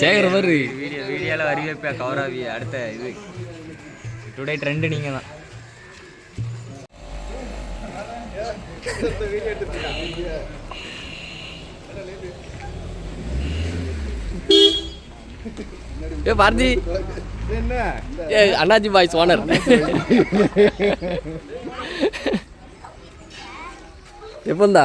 சேகர் பாரு. வீடியோ வீடியோவில் அறிவிப்பா கவராவி அடுத்த இது. டுடே ட்ரெண்டு நீங்கள் தான் ஏ பாரதி ஏ அண்ணாஜி பாய்ஸ் ஓனர் எப்பந்தா?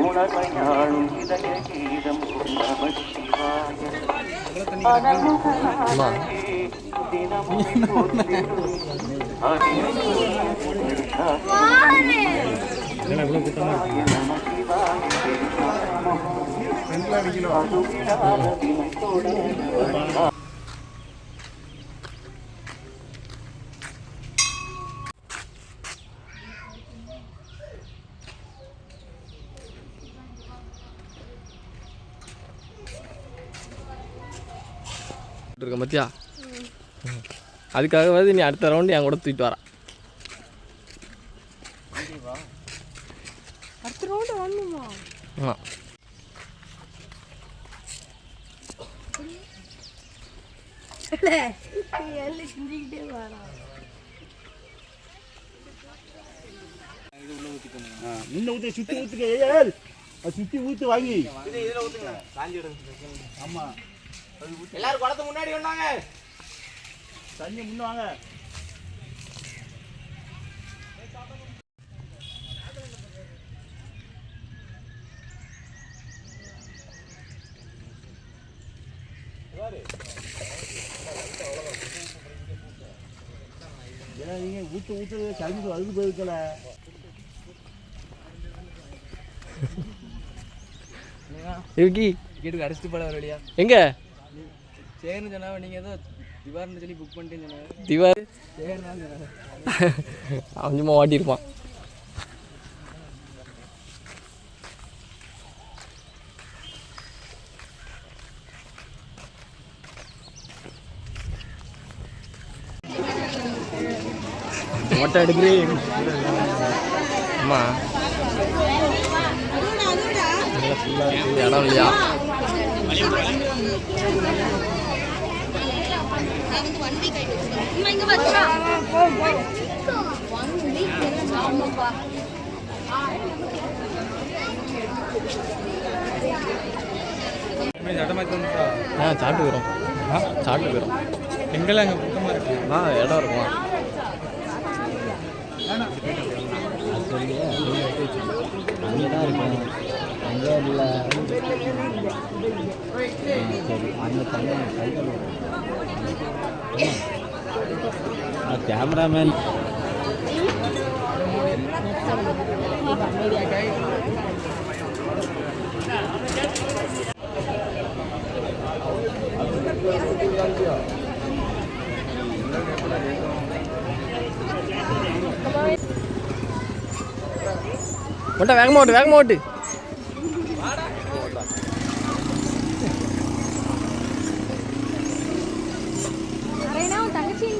ഉണമയാളും ഹൃദയ ഗീതം നമ ശിവായ இருக்க மத்தியா அதுக்காக வந்து நீ அடுத்த ரவுண்டு என் கூட தூக்கிட்டு வர அடுத்த ரவுண்டு வரணுமா? முன்ன ஊத்து சுத்தி ஊத்துக்க சுத்தி ஊத்து வாங்கி. ஆமா. எல்லாரும் குடத்து முன்னாடி வந்தாங்க. தண்ணி முன்ன வாங்க. ஏன்னா நீங்க ஊத்து ஊத்து கலந்து அதுக்கு போயிருக்கல. இருக்கு கேட்டுக்கு பண்ண வர வழியா. எங்க? சரின்னு சொன்னா நீங்கள் ஏதோ திவார்னு சொல்லி புக் பண்ணிட்டேன்னு சொன்னாங்க திவார்? சொன்னாங்க அவன் சும்மா ஓட்டியிருப்பான். மொட்டை எடுக்கிறேன் அம்மா. இங்க ஒன் வீக் ஆமாப்பா ஆ சாப்பிட்டு போயிடும் ஆ? சாப்பிட்டு போயிடும் எங்கெல்லாம் அங்கே கூட்டமாக இருக்கு? ஆ இடம் இருக்குமா. அங்கே தான் இருக்கும் அங்கே இல்லை சரி. அங்கே தண்ணி கைகள் கேமராமேன் ఆ కెమెరామెన్ ఉంటా వేగమోటు వేగమోటు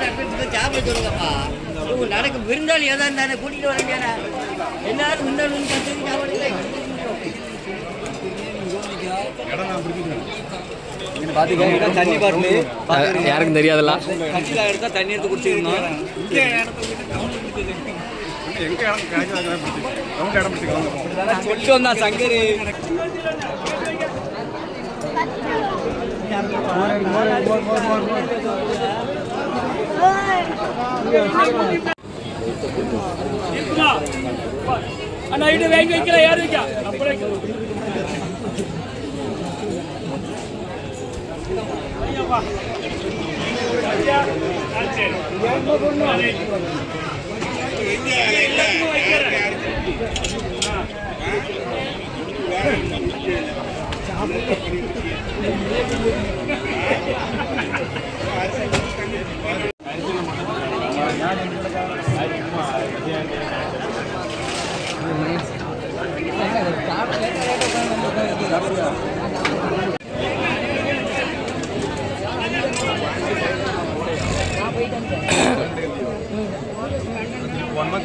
தங்கச்சி சாப்பிட சொல்லுங்கப்பா இங்க நடக்கும் விருந்தாளி ஏதா இருந்தானே கூட்டிட்டு வர எல்லாரும் விருந்தாளி பார்த்துக்க தண்ணி யாருக்கும் தெரியாதுல்ல. எடுத்தால் தண்ணி எடுத்து குடிச்சிருந்தோம் சொல்லிட்டு சங்கரு. அண்ணா இது வைங்க வைக்கல வைக்கா அப்படியே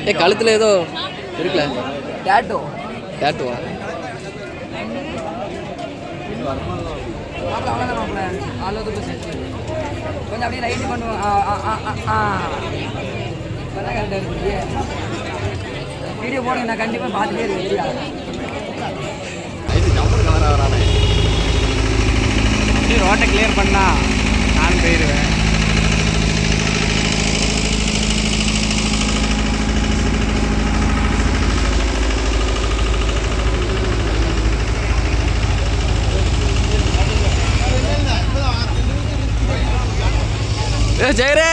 ஏ கழுத்தில் ஏதோ இருக்குல்ல? டேட்டோ டேட்டுவா கொஞ்சம் அப்படியே ரைட்டு பண்ணுவோம் ஆ ஆ ஆ ஆ ஆ. இப்போதான் கரெக்டாக இருக்கு வீடியோ போடுங்க நான் கண்டிப்பாக பார்த்துட்டே இருக்கேன் இது ஜம்பர் கலர் ஆகிறானே ரோட்டை கிளியர் பண்ணா நான் போயிடுவேன் ஏ ஜெயரே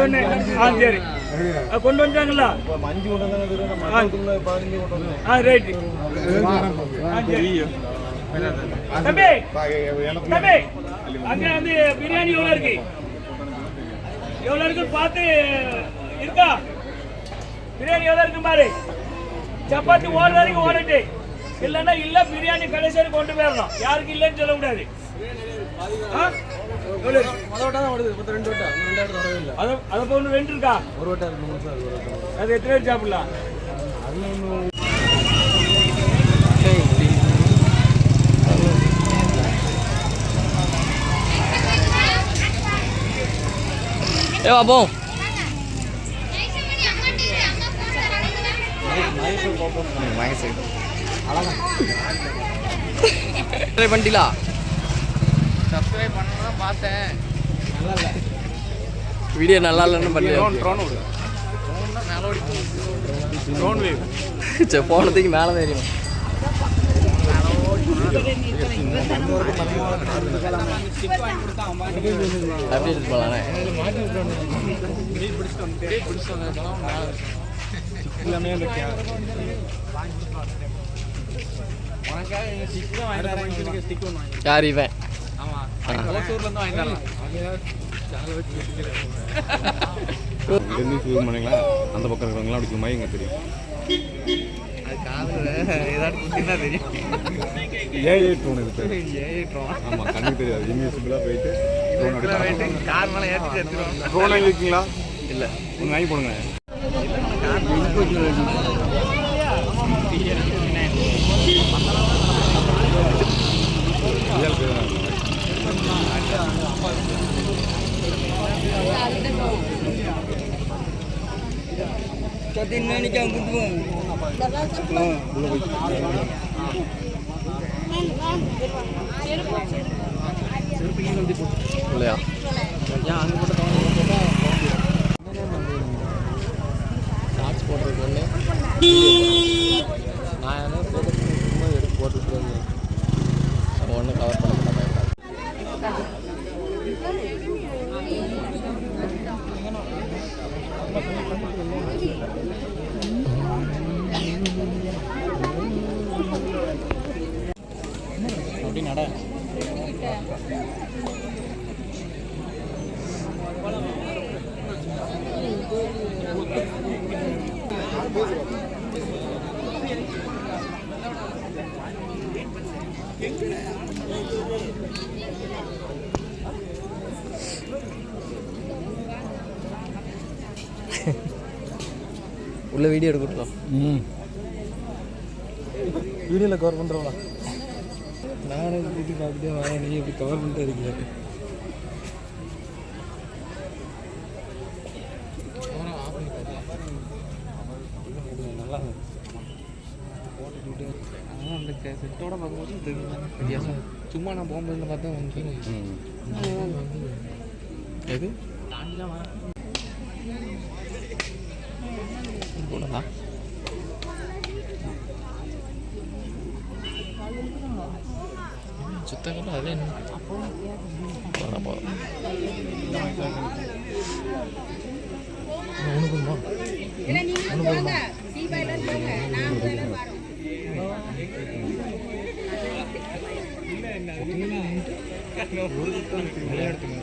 சொன்னேன் ஆ சரி. கொண்டு வந்துட்டாங்களா ஆ ரைட்டு ஆ தம்பி தம்பி அங்க வந்து பிரியாணி எவ்வளோ இருக்கு? எவ்வளோ இருக்குன்னு பார்த்து இருக்கா? பிரியாணி எவ்வளோ இருக்கு பாரு. சப்பாத்தி ஓடுற வரைக்கும் ஓடட்டு. இல்லைன்னா இல்ல பிரியாணி கடைசி கொண்டு போயிடணும். யாருக்கு இல்லைன்னு சொல்ல கூடாது ஆ? எவ்வளவு இருக்கு? அது அது ஒன்று ரெண்டு இருக்கா அது எத்தனை பேர் சாப்பிடலாம் ஏ வா போம் ட்ரை பண்ணிட்டீங்களா சப்ஸ்கிரைப் பண்ணலாம் பார்த்தேன். வீடியோ நல்லா இல்லைன்னு பண்ணி ட்ரோன் விடு. ட்ரோன் வேவ் சரி போனதுக்கு மேலே தெரியும் அப்படி எடுத்து போகலாண்ணே யார் இவன்? பண்ணீங்களா அந்த பக்கம் இருக்கிறவங்களாம் அப்படி சும்மா எங்க தெரியும். ஏஐ ட்ரோன் இருக்கு. ஆமா கண்ணுக்கு தெரியாது. இன்விசிபிளா போயிட்டு ட்ரோன் அப்படி கார் மேலே ஏற்றி ட்ரோன் இருக்கீங்களா? இல்லை. ஒன்று வாங்கி போடுங்க ரியல் பேர் தான். சத்தி இன்னைக்கு அவன் கூட்டுவான் இல்லையா ஷார்ட்ஸ் போடுறதுக்கு ஒன்று நான் என்ன போட்டு சும்மா எடுத்து போட்டுட்டு ஒன்றும் கவர் பண்ண மாட்டேன். உள்ள வீடியோ எடுக்கட்டும் ம். வீடியோவில் கவர் பண்ணுறவா நானும் இது பார்த்துட்டே வரேன் நீ இப்படி கவர் பண்ணிட்டு இருக்கீங்க செட்டோட பார்க்கும்போது வித்தியாசம். சும்மா நான் போகும்போது பார்த்தா வந்து எது? தாண்டிலாம் போடலாம் சுத்தம் அதில் என்ன போகிறேன் போகிறேன் விளையாடுங்க